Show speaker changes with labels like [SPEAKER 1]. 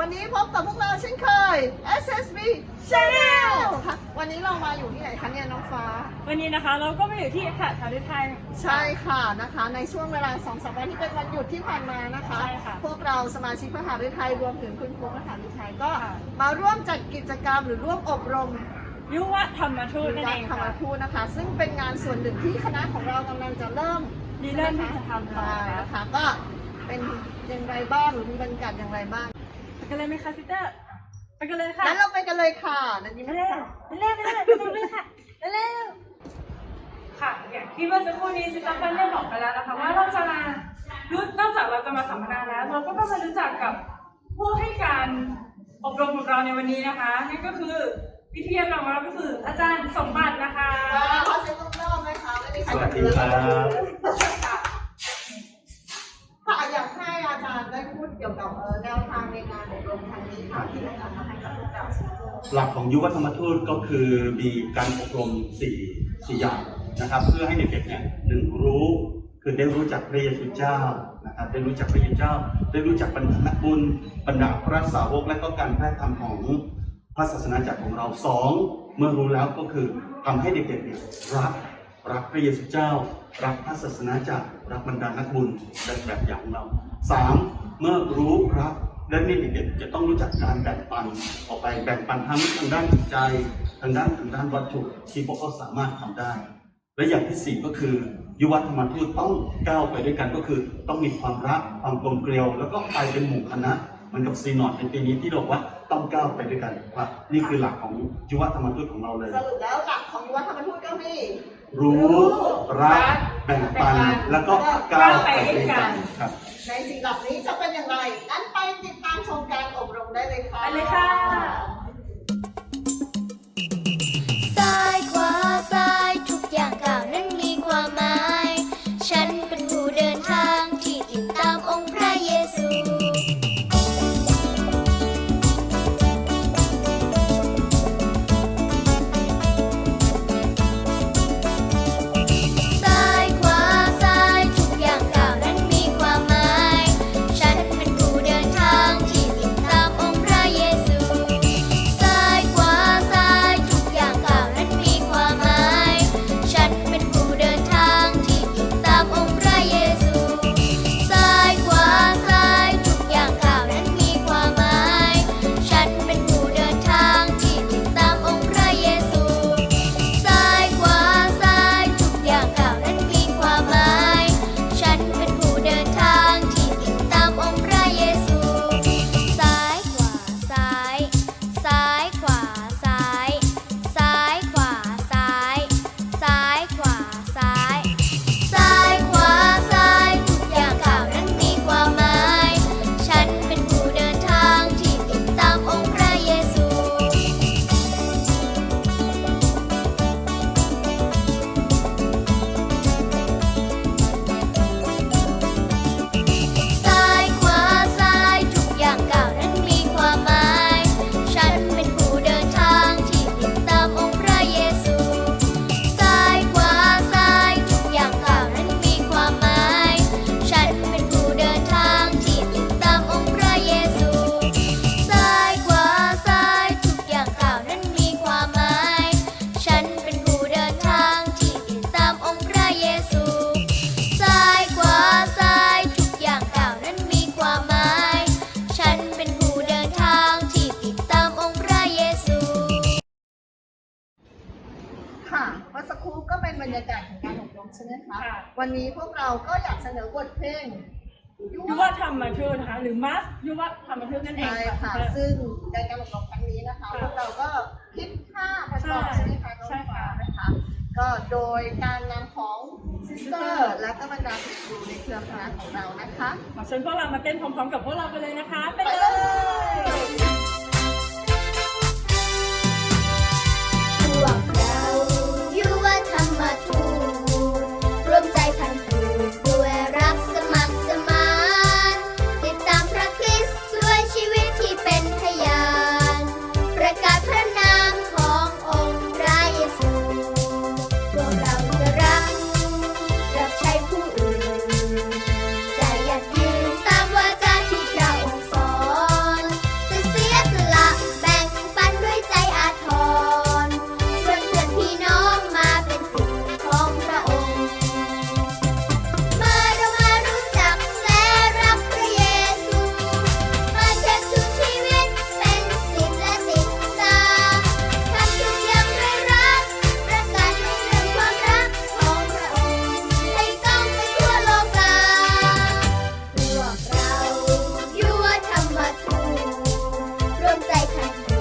[SPEAKER 1] วันนี้พบกับพวกเราเช่นเคย SSB Channel ค่ะวันนี้เรามาอยู่ที่ไหนคะเนี่ยน้องฟ้า
[SPEAKER 2] วันนี้นะคะเราก็มาอยู่ที่หาดทาริไทย
[SPEAKER 1] ใช่ค่ะนะคะ ในช่วงเวลา2สัปดาห์ที่เป็นวันหยุดที่ผ่านมานะคะ
[SPEAKER 2] ใช่ค่ะ
[SPEAKER 1] พวกเราสมาชิกมหาวิทยาลัยรวมถึงคุณครูมหาวิทยาลัยก็
[SPEAKER 2] ค่ะ
[SPEAKER 1] มาร่วมจัดกิจกรรมหรือร่วมอบรม
[SPEAKER 2] ยุวธรรมทูตนั่น
[SPEAKER 1] ด้า
[SPEAKER 2] เอนง
[SPEAKER 1] ธรรม
[SPEAKER 2] ค่ะ
[SPEAKER 1] ทูตนะคะ ซึ่งเป็นงานส่วนหนึ่งที่คณะของเรากำลังจะเริ่ม
[SPEAKER 2] ดีเริ่มที่จะทำต่อ
[SPEAKER 1] ใช่
[SPEAKER 2] นะ
[SPEAKER 1] นะคะคะก็เป็นอย่างไรบ้างหรือมีบรรยากาศอย่างไรบ้าง
[SPEAKER 2] ไป กันเลยไหมคะซิสเตอร์ ไปกันเลยค่ะ
[SPEAKER 1] งั้นเราไปกันเลยค่ะนันยิ้ม
[SPEAKER 2] ไป
[SPEAKER 1] ไม่
[SPEAKER 2] เร็
[SPEAKER 1] ได้
[SPEAKER 2] วไปเร็วไปเร็วไปเร็วไปเร็วค่ะไปเร็วค่ะอย่างที่เมื่อสักครู่นี้ซิสเตอร์เปิ้ลได้บอกไปแล้วนะคะว่าเราจะมารู้นอกจากเราจะมาสัมมนาแล้ว เราก็ต้องมารู้จักกับผู้ให้การอบรมของเราในวันนี้นะคะนั่นก็คือวิทยากรของเราก็คืออาจารย์สมบัตินะคะ
[SPEAKER 1] ขอเสียงปรบมือไหมคะไม่ได้ใคร
[SPEAKER 3] สวัสดีครับ
[SPEAKER 1] ห
[SPEAKER 3] ลักของยุวธรรมทูตก็คือมีการอบรมสี่สี่อย่างนะครับ เพื่อให้เด็กๆเนี่ยหนึ่งรู้คือได้รู้จักพระเยซูเจ้านะครับได้รู้จักพระเยซูเจ้า ได้รู้จักบรรดานักบุญบรรดาพระสาวกและก็การแพร่ธรรมของพระศาสนาจักรของเราสองเมื่อรู้แล้วก็คือทำให้เด็กๆเนี่ยรักรักพระเยซูเจ้า รักพระศาสนาจักรรักบรรดานักบุญแบบแบบอย่างของเราสามเมื่อรู้รัก และนี่เด็กๆจะต้องรู้จักการแบ่งปันออกไปแบ่งปันทั้งทางด้านจิตใจ ทางด้านทางด้านวัตถุที่พวกเขาสามารถทำได้ และอย่างที่สี่ก็คือยุวธรรมทูตต้องก้าวไปด้วยกันก็คือ ต้องมีความรักความกลมเกลียว แล้วก็ไปเป็นหมู่คณะเหมันกับซีนอดในปีนี้ที่บอกว่าต้องก้าวไปด้วยกันว่านี่คือหลักของยุวธรรมทูตของเราเลย
[SPEAKER 1] สรุปแล้วหลักของวัฒนธรรมทูตก็มี
[SPEAKER 3] รู้รักแบ่งปันแล้วก็ก้าวไปด้วยกันครับ
[SPEAKER 1] ในสิ่งเหล่านี้จะเป็นอย่างไร ค่ะ บรรยากาศของการอบรมใช่ไหมคะ
[SPEAKER 2] ค่ะ
[SPEAKER 1] วันนี้พวกเราก็อยากเสนอบทเพลง
[SPEAKER 2] ยุวธรรมทูตนะคะหรือมัสยุวธรรมทูตนั่นเอง
[SPEAKER 1] ใช่
[SPEAKER 2] ค่ะ
[SPEAKER 1] ค่ะ ซึ่งในการอบรมครั้งนี้นะคะ
[SPEAKER 2] ค่ะ
[SPEAKER 1] พวกเราก็คิดค่าประกอบ
[SPEAKER 2] ใช่
[SPEAKER 1] ใช่ไหมคะน้อง
[SPEAKER 2] ใช่ค่ะ
[SPEAKER 1] ฟ้านะคะ ก็โดยการนำของซิสเตอร์และก็บรรดาศิษย์ครูในเครือคณะของเรานะคะ
[SPEAKER 2] ขอเชิญพวกเรามาเต้นพร้อมๆกับพวกเราไปเลยนะคะ ไป
[SPEAKER 1] ไป
[SPEAKER 2] เล
[SPEAKER 1] เลย ย Okay.